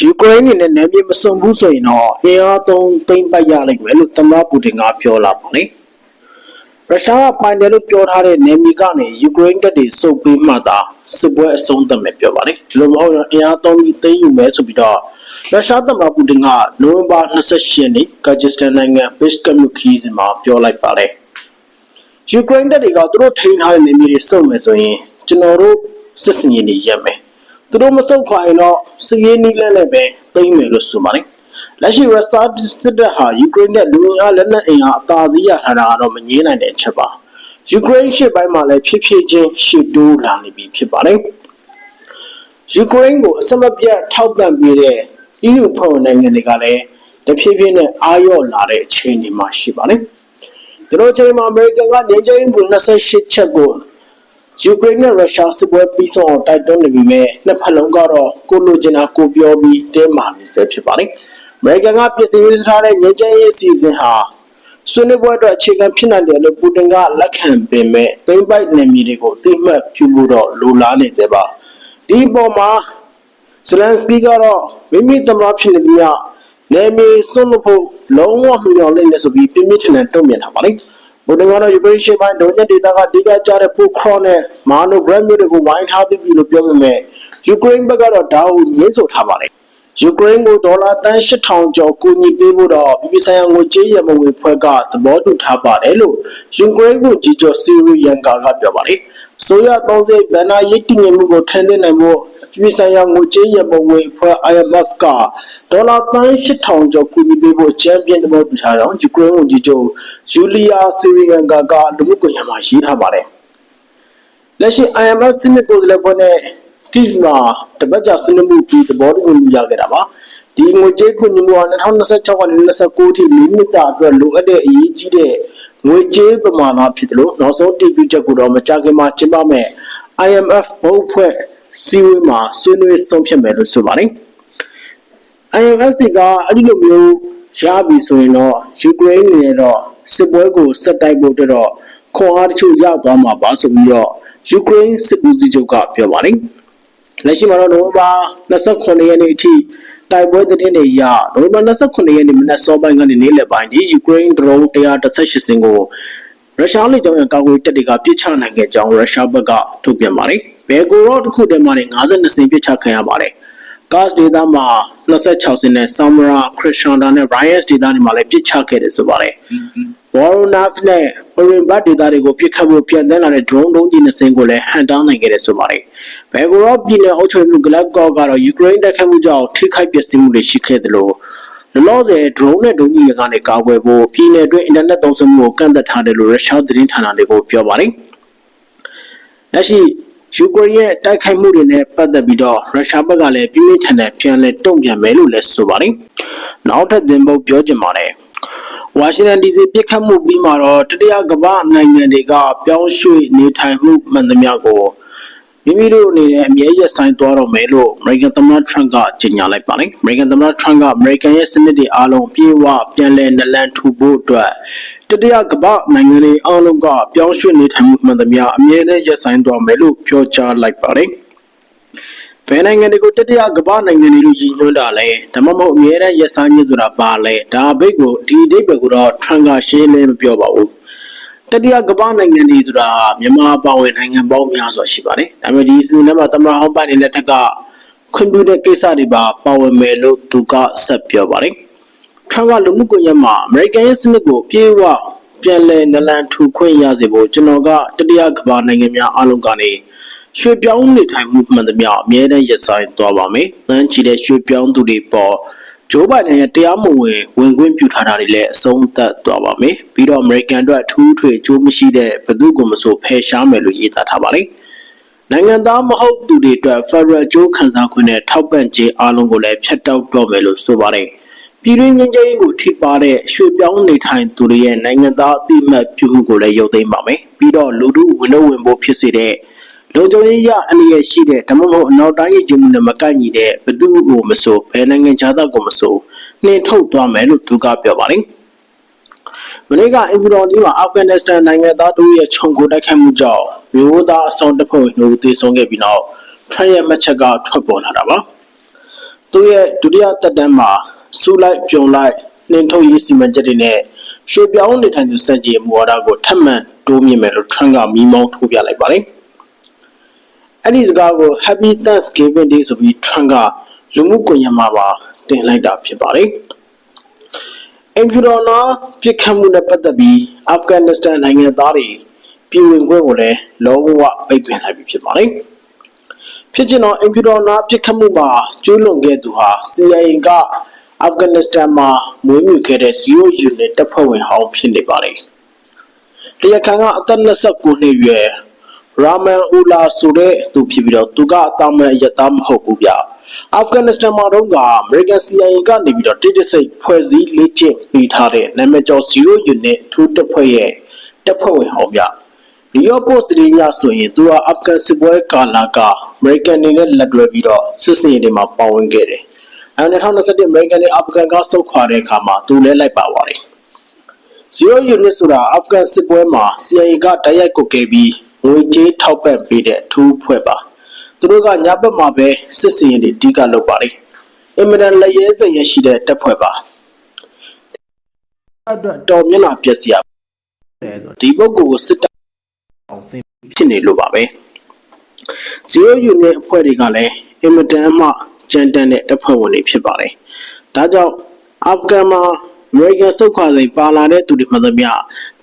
ယူကရိန်းအနေနဲ့နယ်မြေမစုံဘူးဆိုရင်တော့အင်အားသုံးသိမ်းပိုက်ရလိမ့်မယ်လို့သမ္မတပူတင်ကပြောလာပါတယ်ရုရှားကပိုင်တယ်လို့ပြောထားတဲ့နယ်မြေကနေယူကရိန်းတပ်တွေစုပ်ပေးမှသာစစ်ပွဲအဆုံးသတ်မယ်ပြောပါတယ်ဒီလိုမဟုတ်ရင်အင်အားသုံးပြီးသိမ်းယူမယ်ဆိုပြီးတော့ရုရှားသမ္မတပူတင်ကနိုဝင်ဘာ28ရက်နေ့ကာဂျစ်စတန်နိုင်ငံဘစ်ကမြူခီးစင်မှာပြောလိုက်ပါတယ်ယူကရိန်းတပ်တွေကသူတို့ထိန်းထားတဲ့နယ်မြေတွေစုပ်မယ်ဆိုရင်ကျွန်တော်တို့စစ်စင်ရေးတွေရပ်မယ် သူတို့မစုပ်ခွာရင်တော့စစ်ရေးနည်းလမ်းနဲ့ပဲသိမ်းမယ်လို့ဆိုပါတယ်လက်ရှိရုရှားစစ်တပ်ဟာယူကရိန်းနဲ့လူအင်အားလက်နက်အင်အားအသာစီးရထားတာကတော့မငြင်းနိုင်တဲ့အချက်ပါယူကရိန်းရှစ်ပိုင်းမှာလည်းဖြစ်ဖြစ်ချင်းရှစ်တိုးလာနေပြီဖြစ်ပါတယ်ယူကရိန်းကိုအစမပြတ်ထောက်ပံ့ပေးတဲ့ EU ဖွဲ့ဝင်နိုင်ငံတွေကလည်းတဖြည်းဖြည်းနဲ့အာရော့လာတဲ့အခြေအနေမှာရှိပါတယ်ဒီလိုချိန်မှာအမေရိကန်ကငြိမ်းချမ်းရေးမှု28ချက်ကို ယူကရိန်းနဲ့ရုရှားစစ်ပွဲပြီးဆုံးအောင်တိုက်တွန်းနေပြီမဲ့နှစ်ဖက်လုံးကတော့ကိုလိုချင်တာကိုပြောပြီးတင်းမာနေစေဖြစ်ပါတယ်။အမေရိကန်ကပြည်စည်းရေးထားတဲ့ငြိမ်းချမ်းရေးအစီအစဉ်ဟာဆွေးနွေးပွဲအတွက်အခြေခံဖြစ်နိုင်တယ်လို့ပူတင်ကလက်ခံပေမဲ့သိမ်းပိုက်နယ်မြေတွေကိုအသိမှတ်ပြုဖို့တော့လိုလားနေသေးပါ။ဒီပေါ်မှာဇလန်စကီကတော့မိမိသမ္မတဖြစ်နေသမျှနယ်မြေစွန့်လွတ်ဖို့လုံးဝမမျှော်လင့်နေဆိုပြီးပြင်းပြင်းထန်ထန်တုံ့ပြန်ထားပါလိမ့်။ ဘုဒ္ဓကတော့ယူကရိန်းရှေ့ပိုင်းဒုညက်ဒေတာကဒီကကြတဲ့ပိုခရော့နဲ့မာနိုဂရမ်မျိုးတွေကိုဝိုင်းထားပြီးပြီလို့ပြောပေမဲ့ယူကရိန်းဘက်ကတော့ဒါကိုငြင်းဆိုထားပါတယ်။ယူကရိန်းကိုဒေါ်လာတန်8000ကျော်ကူညီပေးဖို့တော့ပြည်ပဆိုင်ရာငွေကြေးရမဝင်ဖွဲ့ကသဘောတူထားပါတယ်လို့ယူကရိန်းကိုကြီးကျော်စီရီယန်ကာကပြောပါတယ်။ဆိုရ30ဘန်နာရေးတည်ငြိမ်မှုကိုထန်ထင်းနိုင်ဖို့ ပြည်ဆိုင်ရာငွေကြေးရပုံငွေအဖွဲ့ IMF ကဒေါ်လာသန်း8000ကျော်ကူညီပေးဖို့ချန်ပီယံသဘောတူထားတော့ယူကရိန်းဝန်ကြီးချုပ်ဂျူလီယာစီရီယန်ကာကလူမှုကွန်ရက်မှာရေးထားပါတယ်။လက်ရှိ IMF စနစ်ကိုယ်စားလှယ်ဖွဲ့နဲ့ကိဗ်မှာတပတ်ကြာဆွေးနွေးမှုပြီးသဘောတူညီရခဲ့တာပါ။ဒီငွေကြေးကူညီမှုဟာ2026ကနေ29ထိ၄နှစ်စာအတွက်လိုအပ်တဲ့အရေးကြီးတဲ့ငွေကြေးပမာဏဖြစ်တယ်လို့နောက်ဆုံးတည်ပြုချက်ကိုတော့မကြခင်မှာကျင်းပမဲ့ IMF ဘုတ်ဖွဲ့ စီဝေးမှာဆွေးနွေးဆုံးဖြတ်မယ်လို့ဆိုပါတယ်။ IMF ကအဲ့ဒီလိုမျိုးရပြီဆိုရင်တော့ယူကရိန်းနေတော့စစ်ပွဲကိုဆက်တိုက်ဖို့အတွက်တော့ခွန်အားတချို့ရသွားမှာပါဆိုပြီးတော့ယူကရိန်းစစ်ဦးစီးချုပ်ကပြောပါတယ်။လက်ရှိမှာတော့နိုဝင်ဘာ29ရက်နေ့အထိတိုက်ပွဲသတင်းတွေရနိုဝင်ဘာ29ရက်နေ့မနက်စောပိုင်းကနေနေ့လယ်ပိုင်းဒီယူကရိန်းဒရုန်း118စင်ကိုရုရှားလေကြောင်းရန်ကာကွယ်တပ်တွေကပြစ်ချနိုင်ခဲ့ကြောင်းရုရှားဘက်ကထုတ်ပြန်ပါတယ်။ ဘယ်ကိုတော့တစ်ခုတည်းမှလည်း52စင်ပြစ်ချခံရပါတယ်။ gas data မှာ26စင်နဲ့ Samara, Krishna နဲ့ Ryan data တွေမှာလည်းပြစ်ချခဲ့တယ်ဆိုပါတယ်။ Voronov နဲ့ Orenburg data တွေကိုပြစ်ခတ်ဖို့ပြန်တန်းလာတဲ့ drone တုံးကြီးနှစ်စင်းကိုလည်းဟန်တားနိုင်ခဲ့တယ်ဆိုပါတယ်။ဘယ်ကိုတော့ပြည်နယ်အုပ်ချုပ်မှု Glasgow ကတော့ ယူကရိန်းတိုက်ခိုက်မှုကြောင့်ထိခိုက်ပျက်စီးမှုတွေရှိခဲ့တယ်လို့လောလောဆယ် drone နဲ့ဒုံးကြီးတွေကနေကာကွယ်ဖို့ ပြည်နယ်အတွင်းအင်တာနက်သုံးစွဲမှုကိုကန့်သတ်ထားတယ်လို့ရုရှားသတင်းဌာနတွေကိုပြောပါတယ်။လက်ရှိ ယူကရိန်းရဲ့တိုက်ခိုက်မှုတွေနဲ့ပတ်သက်ပြီးတော့ရုရှားဘက်ကလည်းပြင်းပြင်းထန်ထန်ပြန်လည်တုံ့ပြန်မယ်လို့လည်းဆိုပါတယ်။နောက်ထပ်သင်ပုတ်ပြောချင်ပါတယ်။ဝါရှင်တန် DC ပြစ်ခတ်မှုပြီးမှတော့တတိယကမ္ဘာနိုင်ငံတွေကပြောင်းရွှေ့နေထိုင်မှုမှန်သမျှကို မိမိတို့အနေနဲ့အမြဲရပ်ဆိုင်သွားတော့မယ်လို့ American သမ္မတ Trump ကကြေညာလိုက်ပါတယ်။ American သမ္မတ Trump က American ရဲ့စနစ်တွေအားလုံးပြေဝပြန်လည်နလန်ထူဖို့အတွက်တတိယကမ္ဘာနိုင်ငံတွေအားလုံးကပြောင်းရွှေ့နေထိုင်မှုမှန်သမျှအမြဲတမ်းရပ်ဆိုင်သွားမယ်လို့ပြောကြားလိုက်ပါတယ်။ဘယ်နိုင်ငံတွေကိုတတိယကမ္ဘာနိုင်ငံတွေလို့ရည်ညွှန်းတာလဲဒါမှမဟုတ်အမြဲတမ်းရပ်ဆိုင်ခြင်းဆိုတာပါလဲဒါအဘိတ်ကိုဒီအဓိပ္ပာယ်ကိုတော့ Trump ကရှင်းလင်းမပြောပါဘူး။ တတိယကမ္ဘာနိုင်ငံတွေဆိုတာမြန်မာပါဝင်နိုင်ငံပေါင်းများစွာရှိပါတယ်။ဒါပေမဲ့ဒီစီစဉ်ထဲမှာသမ္မတဟောင်းပိုင်းနေတဲ့ထက်ကခွင့်ပြုတဲ့ကိစ္စတွေပါပါဝင်မယ်လို့သူကဆက်ပြောပါတယ်။ Trump ကလူမှုကွန်ရက်မှာ American ရဲ့စနစ်ကိုပြေဝပြန်လည်နလန်ထူခွင့်ရစေဖို့ကျွန်တော်ကတတိယကမ္ဘာနိုင်ငံများအားလုံးကနေရွှေပြောင်းနေထိုင်မှုမှန်သမျှအမြဲတမ်းရပ်ဆိုင်သွားပါမယ်။တန်းချီတဲ့ရွှေပြောင်းသူတွေပေါ် ဂျိုးဘိုင်ဒန်ရဲ့တရားမဝင်ဝင်ခွင့်ပြုထားတာတွေလည်းအဆုံးသတ်သွားပါမယ်။ပြီးတော့ American အတွက်ထူးထွေကြိုးမရှိတဲ့ဘသူကမဆိုဖယ်ရှားမယ်လို့ရေးသားထားပါတယ်။နိုင်ငံသားမဟုတ်သူတွေအတွက် Federal ကြိုးခံစားခွင့်နဲ့ထောက်ပံ့ခြင်းအားလုံးကိုလည်းဖျက်တောက်တော့မယ်လို့ဆိုပါတယ်။ပြည်တွင်းငင်းချင်းကိုထိပါတဲ့ရွှေပြောင်းနေထိုင်သူတွေရဲ့နိုင်ငံသားအသိအမှတ်ပြုမှုကိုလည်းရုပ်သိမ်းပါမယ်။ပြီးတော့လူမှုဝင်လို့ဝင်ဖို့ဖြစ်စေတဲ့ လုံခြုံရေးရအနေရရှိတဲ့ဓမ္မမဟုတ်အနောက်တိုင်းရည်ကျမှုနဲ့မကိုက်ညီတဲ့ဘသူကိုမဆိုဘယ်နိုင်ငံခြားသားကိုမဆိုနှင်ထုတ်သွားမယ်လို့သူကပြောပါတယ်။မနေ့ကအင်ဂူတော်ဒီမှာအာဖဂန်နစ္စတန်နိုင်ငံသားတို့ရဲ့ခြုံကိုတိုက်ခိုက်မှုကြောင့်မျိုးသားအဆောင်တပ်ဖွဲ့ဝင်တို့သေဆုံးခဲ့ပြီးနောက်ထရရဲ့မှတ်ချက်ကထွက်ပေါ်လာတာပါ။သူရဲ့ဒုတိယသက်တမ်းမှာစူလိုက်ပြုံလိုက်နှင်ထုတ်ရေးစီမံချက်တွေနဲ့ရွှေပြောင်းနေထိုင်သူစံကြေမူဝါဒကိုထပ်မံတိုးမြင့်မယ်လို့ထရန့်ကမီးမောင်းထိုးပြလိုက်ပါတယ်။ အဲ့ဒီစကားကို Happy Thanksgiving Day ဆိုပြီးထရန့်ကလူမှုကွန်ရက်မှာပါတင်လိုက်တာဖြစ်ပါတယ်။အင်ဖြူတော်နာပြစ်ခတ်မှုနဲ့ပတ်သက်ပြီးအာဖဂန်နစ္စတန်နိုင်ငံသားတွေပြည်ဝင်ခွင့်ကိုလည်းလုံးဝပိတ်ပင်လိုက်ပြီဖြစ်ပါတယ်။ဖြစ်ချင်တော့အင်ဖြူတော်နာပြစ်ခတ်မှုမှာကျူးလွန်ခဲ့သူဟာ CIA ကအာဖဂန်နစ္စတန်မှာမွေးမြူခဲ့တဲ့ Zero Unit တပ်ဖွဲ့ဝင်ဟောင်းဖြစ်နေပါတယ်။တရားခံကအသက်29နှစ်အရွယ် ရာမန်အူလာဆိုတဲ့သူဖြစ်ပြီးတော့သူကအတမန်ရသားမဟုတ်ဘူးဗျ။အာဖဂန်နစ္စတန်မှာတော့ကအမေရိကန် CIA ကနေပြီးတော့တိတိစိတ်ဖွဲ့စည်းလေ့ကျင့်ပေးထားတဲ့နာမည်ကျော် Zero Unit ထူးတပ်ဖွဲ့ရဲ့တပ်ဖွဲ့ဝင်ဟောင်းဗျ။ New York Post သတင်းအရဆိုရင်သူကအာဖဂန်စစ်ပွဲကာလကအမေရိကန်တွေနဲ့လက်တွဲပြီးတော့စစ်စင်ရေးတွေမှာပါဝင်ခဲ့တယ်။အဲ2021အမေရိကန်တွေအာဖဂန်ကဆုတ်ခွာတဲ့အခါမှာသူလည်းလိုက်ပါသွားတယ်။ Zero Unit ဆိုတာအာဖဂန်စစ်ပွဲမှာ CIA ကတိုက်ရိုက်ကုတ်ခဲ့ပြီး ငွေကြေးထောက်ပံ့ပေးတဲ့ထူးဖွဲ့ပါ။သူတို့ကညဘက်မှာပဲစစ်စင်ရေးတွေအဓိကလုပ်ပါတယ်။အင်မတန်လက်ရဲစင်ရရှိတဲ့တပ်ဖွဲ့ပါ။အတွက်တော်မျက်နှာပြက်စရာတယ်ဆိုဒီပုဂ္ဂိုလ်ကိုစစ်တပ်အောင်သင်ဖြစ်နေလို့ပါပဲ။ Zero Unit အဖွဲ့တွေကလည်းအင်မတန်မှကြမ်းတမ်းတဲ့တပ်ဖွဲ့ဝင်တွေဖြစ်ပါတယ်။ဒါကြောင့်အာဖဂန်မှာအမေရိကန်စုတ်ခွာစိန်ပါလာတဲ့သူတွေမှန်သမျှ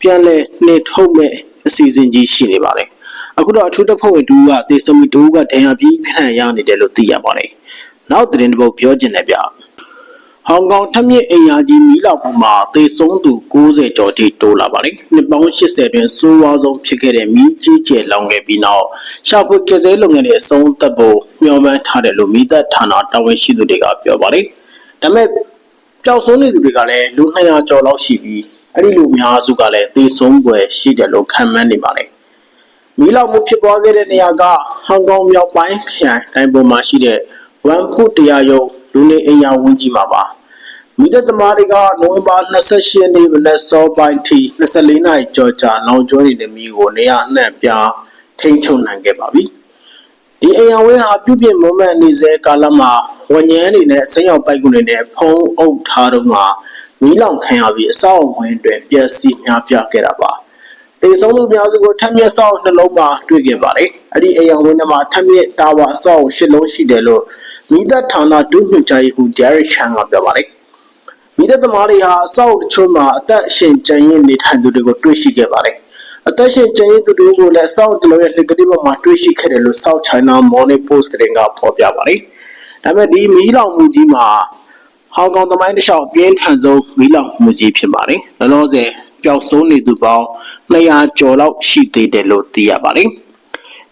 ပြန်လည်နှင်ထုတ်မဲ့ အစီအစဉ်ကြီးရှိနေပါတယ်။အခုတော့အထူးတပ်ဖွဲ့ဝင်တူကတေဆုံမီတူကဒဏ်ရာပြီးခန့်ရနေတယ်လို့သိရပါတယ်။နောက်သတင်းတစ်ပုဒ်ပြောချင်တယ်ဗျ။ဟောင်ကောင်ထမြင့်အိမ်ယာကြီးမီးလောင်မှုမှာသေဆုံးသူ90ကျော်ထိတိုးလာပါတယ်။နှစ်ပေါင်း80တွင်စိုးဝါးဆုံးဖြစ်ခဲ့တဲ့မီးကြီးကျယ်လောင်ခဲ့ပြီးနောက်ရှာဖွေကယ်ဆယ်လုပ်ငန်းတွေအဆုံးသတ်ဖို့မျှော်မှန်းထားတယ်လို့မိသက်ဌာနတာဝန်ရှိသူတွေကပြောပါတယ်။ဒါပေမဲ့ပျောက်ဆုံးနေသူတွေကလည်းလူ200ကျော်လောက်ရှိပြီး အဲ့ဒီလူအများစုကလည်းသေဆုံးပွဲရှိတယ်လို့ခန့်မှန်းနေပါတယ်။မီးလောင်မှုဖြစ်ပွားခဲ့တဲ့နေရာကဟောင်ကောင်မြောက်ပိုင်းခရိုင်တိုင်းပေါ်မှာရှိတဲ့ဝမ်ဖုတရားရုံးလူနေအိမ်ယာဝန်းကြီးမှာပါမိသက်သမားတွေကနိုဝင်ဘာ28ရက်နေ့မနက်စောပိုင်းထိ24နာရီကြော်ကြာလောင်ကျွမ်းနေတဲ့မိကိုနေရာအနှံ့ပြားထိန်းချုပ်နိုင်ခဲ့ပါပြီဒီအိမ်ယာဝင်းဟာပြုပြင်မွမ်းမံနေစေကာလမှာဝညန်းနေနဲ့ဆင်းရောက်ပိုက်ကွန်းတွေနဲ့ဖုံးအုပ်ထားတော့မှ မီးလောင်ခံရပြီးအဆောက်အအုံတွေပျက်စီးများပြားခဲ့တာပါတေဆုံးသူများစုကိုထပ်မြက်ဆောက်နှလုံးမှာတွေ့ခဲ့ပါတယ်အဲ့ဒီအိမ်ယာဝင်းထဲမှာထပ်မြက်တာဝါအဆောက်အုံရှစ်လုံးရှိတယ်လို့မိသက်ဌာနဒုညွှန်ကြားရေးမှူးဂျယ်ရီချန်ကပြောပါတယ်မိသက်သမားတွေဟာအဆောက်အုံတချို့မှာအသက်အရှင်ကျန်ရစ်နေထိုင်သူတွေကိုတွေ့ရှိခဲ့ပါတယ်အသက်ရှင်ကျန်ရစ်သူတွေကိုလည်းအဆောက်အုံတစ်လုံးရဲ့လက်ကလေးပေါ်မှာတွေ့ရှိခဲ့တယ်လို့ South China Morning Post သတင်းကဖော်ပြပါတယ်ဒါပေမဲ့ဒီမီးလောင်မှုကြီးမှာ ဟောင်ကောင်သမိုင်းတစ်လျှောက်အပြင်းထန်ဆုံးမီးလောင်မှုကြီးဖြစ်ပါတယ်လောလောဆယ်ပျောက်ဆုံးနေသူပေါင်း200ကျော်လောက်ရှိသေးတယ်လို့သိရပါတယ်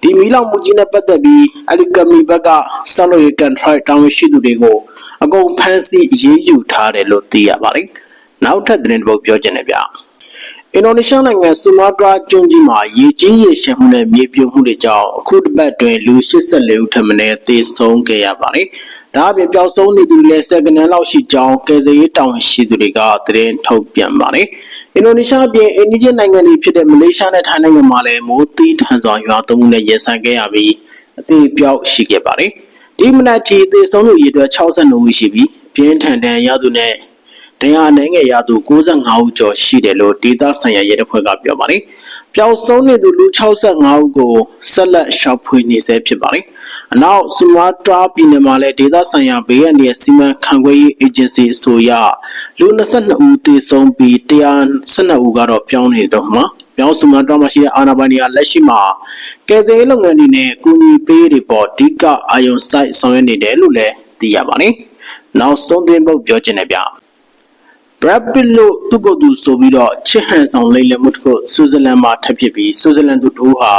ဒီမီးလောင်မှုကြီးနဲ့ပတ်သက်ပြီးအလီကမီဘက်ကဆောက်လုပ်ရေးကန်ထရိုက်တာဝန်ရှိသူတွေကိုအကုန်ဖမ်းဆီးအရေးယူထားတယ်လို့သိရပါတယ်။နောက်ထပ်သတင်းတစ်ပုဒ်ပြောချင်တယ်ဗျ။အင်ဒိုနီးရှားနိုင်ငံဆူမာတရာကျွန်းကြီးမှာရေကြီးရေရှမ်းမှုနဲ့မြေပြိုမှုတွေကြောင့်အခုတစ်ပတ်တွင်လူ84ဦးထပ်မံသေဆုံးခဲ့ရပါတယ်။ ဒါအပြင်ပျောက်ဆုံးနေသူတွေလည်းစက္ကန့်လောက်ရှိကြောင်းကယ်ဆယ်ရေးတာဝန်ရှိသူတွေကသတင်းထုတ်ပြန်ပါတယ်။အင်ဒိုနီးရှားပြင်အိန္ဒိယနိုင်ငံတွေဖြစ်တဲ့မလေးရှားနဲ့ထိုင်းနိုင်ငံမှာလည်းမိုးသီးထန်စွာရွာသွန်းမှုနဲ့ရင်ဆိုင်ခဲ့ရပြီးအသေးပြောက်ရှိခဲ့ပါတယ်။ဒီမနက်ထိသေဆုံးသူရေအတွက်62ဦးရှိပြီးပြင်းထန်တဲ့ရသူနဲ့တရားနိုင်ငံရသူ65ဦးကျော်ရှိတယ်လို့ဒေသဆိုင်ရာရဲတပ်ဖွဲ့ကပြောပါတယ်။ ပျောက်ဆုံးနေသူလူ65ဦးကိုဆက်လက်ရှာဖွေနေဆဲဖြစ်ပါတယ်။အနောက်ဆူမာတရာပြည်နယ်မှာလည်းဒေသဆိုင်ရာဘေးအန္တရာယ်စီမံခန့်ခွဲရေးအေဂျင်စီအဆိုအရလူ22ဦးသေဆုံးပြီး112ဦးကတော့ပြောင်းနေတော့မှာပြောင်းဆူမာတရာမှာရှိတဲ့အာဏာပိုင်တွေကလက်ရှိမှာကယ်ဆယ်ရေးလုပ်ငန်းတွေနဲ့ကူညီပေးတွေပေါ်အဓိကအာရုံစိုက်ဆောင်ရွက်နေတယ်လို့လည်းသိရပါတယ်။နောက်ဆုံးသင်းပုတ်ပြောချင်တယ်ဗျ။ Brad Pitt လို့သူ့ကိုယ်သူဆိုပြီးတော့ချစ်ဟန်ဆောင်လိမ့်လည်မှုတစ်ခုဆွစ်ဇာလန်မှာထပ်ဖြစ်ပြီးဆွစ်ဇာလန်သူတို့ဟာ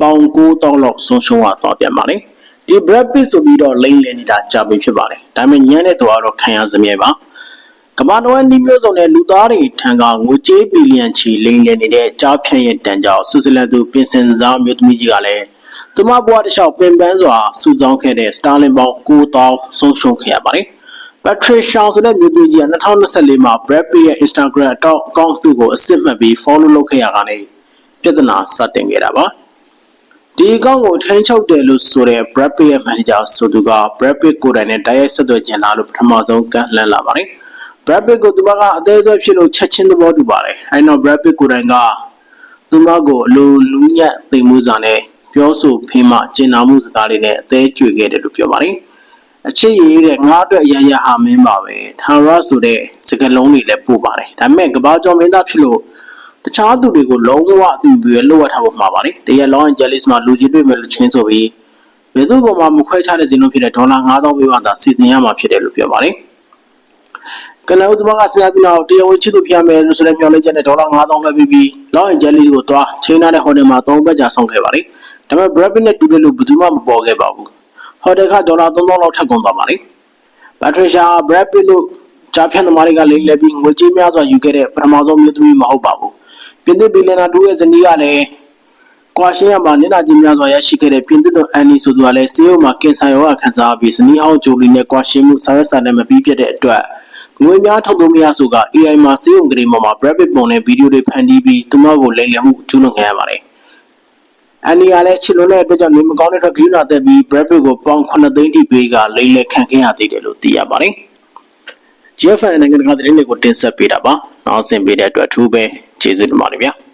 ပေါင်9000လောက်ဆုံးရှုံးသွားတော့ပြန်ပါလေ။ဒီ Brad Pitt ဆိုပြီးတော့လိမ့်လည်နေတာကြာပြီဖြစ်ပါတယ်။ဒါပေမဲ့ညံ့တဲ့သူကတော့ခံရစမြဲပါ။ကမ္ဘာတော်ရဲ့နှီးမျိုးစုံတဲ့လူသားတွေထံကငွေကြေးဘီလီယံချီလိမ်လည်နေတဲ့ကြားဖြန့်ရဲ့တန်ကြောင့်ဆွစ်ဇာလန်သူပင်စင်စားမျိုးသမီးကြီးကလည်းသူမဘဝတစ်လျှောက်ပင်ပန်းစွာစုဆောင်းခဲ့တဲ့စတာလင်ပေါင်9000ဆုံးရှုံးခဲ့ရပါတယ်။ Patricia ဆိုတဲ့မျိုးသမီးကြီးက2024မှာ Brad Pitt ရဲ့ Instagram account အကောင့်သူ့ကိုအစစ်မှတ်ပြီး follow လုပ်ခဲ့ရတာနဲ့ပြဿနာစတင်ခဲ့တာပါ။ဒီအကောင့်ကိုထိန်းချုပ်တယ်လို့ဆိုတဲ့ Brad Pitt ရဲ့ manager ဆိုသူက Brad Pitt ကိုယ်တိုင်နဲ့တိုက်ရိုက်ဆက်သွယ်ကျင်လာလို့ပထမဆုံးကန့်လန့်လာပါတယ်။ Brad Pitt ကိုသူမကအသေးဆွဲဖြစ်လို့ချက်ချင်းသဘောတူပါတယ်။အဲဒီနောက် Brad Pitt ကိုယ်တိုင်ကသူမကိုအလိုလူညံ့သိမ်မှုစာနဲ့ပြောဆိုဖေးမှကျင်နာမှုစကားလေးနဲ့အသေးကျွေခဲ့တယ်လို့ပြောပါတယ်။ အချစ်ရည်တဲ့ငါအတွက်အရရဟာမင်းပါပဲ။ထာဝရဆိုတဲ့စကားလုံးတွေလည်းပို့ပါတယ်။ဒါပေမဲ့ကဘာကျော်မင်းသားဖြစ်လို့တခြားသူတွေကိုလုံးဝအတူပြီးလှုပ်ရထားဖို့မှာပါလေတရလောင်းဂျယ်လစ်မှာလူကြီးတွေ့မယ်လို့ချင်းဆိုပြီးဘယ်သူ့ဘုံမှာမခွဲခြားတဲ့ဇင်းလုံးဖြစ်တဲ့ဒေါ်လာ9000ပေးမှသာစီစဉ်ရမှာဖြစ်တယ်လို့ပြောပါတယ်ကနဦးသမားကဆရာပြတော့တရားဝင်ချစ်သူဖျားမယ်လို့ဆိုတဲ့မျှော်လင့်ချက်နဲ့ဒေါ်လာ9000လွှဲပြီးပြီးလောင်းဂျယ်လစ်ကိုသွားချင်းနာတဲ့ဟိုတယ်မှာ3ပတ်ကြာဆောင်ခဲ့ပါလေဒါပေမဲ့ Brad Pitt နဲ့တူတယ်လို့ဘယ်သူမှမပေါ်ခဲ့ပါဘူး ဟိုတယ်ကဒေါ်လာ3000လောက်ထပ်ကုန်သွားပါလေ Patricia Brad Pitt လို့ကြားဖြတ်သမားတွေကလိမ့်လဲပြီးငွေကြေးများစွာယူခဲ့တဲ့ပထမဆုံးမြို့သမီးမဟုတ်ပါဘူးပြင်သစ်ဘီလီယံနာတူရဲ့ဇနီးကလည်းကွာရှင်းရမှာနင်နာကြီးများစွာရရှိခဲ့တဲ့ပြင်သစ်သူအန်နီဆိုသူကလည်းစီးရုံမှာကင်ဆာရောဂါခံစားပြီးဇနီးဟောင်းဂျိုလီနဲ့ကွာရှင်းမှုဆောင်ရွက်စာနဲ့မပြီးပြတ်တဲ့အတွက်ငွေများထုတ်လို့မရဆိုက AI မှာစီးရုံကလေးပေါ်မှာ Brad Pitt ပုံနဲ့ဗီဒီယိုတွေဖန်တီးပြီးသူမကိုလိမ်လည်မှုကျူးလွန်ခဲ့ရပါတယ် အန်နီကလည်းချစ်လွန်တဲ့အတွက်ကြောင့်နေမကောင်းတဲ့အတွက်ဂိမ်းနာတက်ပြီး Brad Pitt ကိုပေါင်9သိန်းထိပေးကလိမ်လည်ခံခဲ့ရသေးတယ်လို့သိရပါတယ်။ JFN နိုင်ငံတကာသတင်းတွေကိုတင်ဆက်ပေးတာပါ။နောက်ဆင်ပေးတဲ့အတွက်အထူးပဲကျေးဇူးတင်ပါတယ်ဗျာ။